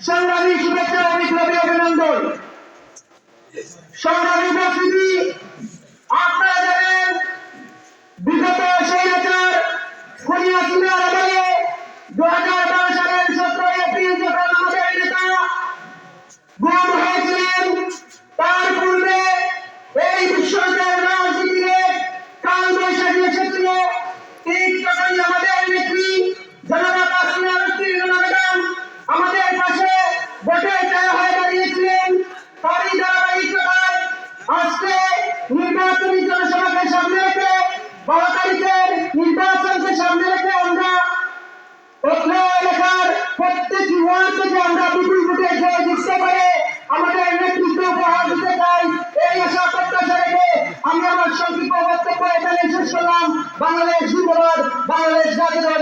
সংগ্রামী শুভেচ্ছা ও বিপ্লবী অভিনন্দন। সংগ্রামী উপস্থিতি, আপনারা জানেন, বিগত স্বৈরাচার খুনিয়া সিনার আমলে দু হাজার বারো সালের সতেরো এপ্রিল যখন আমাদের নেতা গুম নির্বাচনী জনসভাকে সামনে রেখে বারো তারিখের নির্বাচনকে সামনে রেখে আমরা এলাকার প্রত্যেকটি ওয়ার্ড থেকে আমরা বিপুল ভোটে জয় জিততে পারে। আমাদের নেতৃত্ব উপহার দিতে চাই। এই আশা প্রত্যাশা রেখে আমি আমার সংক্ষিপ্ত বক্তব্য এখানে শেষ করলাম। বাংলাদেশ জিন্দাবাদ বাংলাদেশ জিন্দাবাদ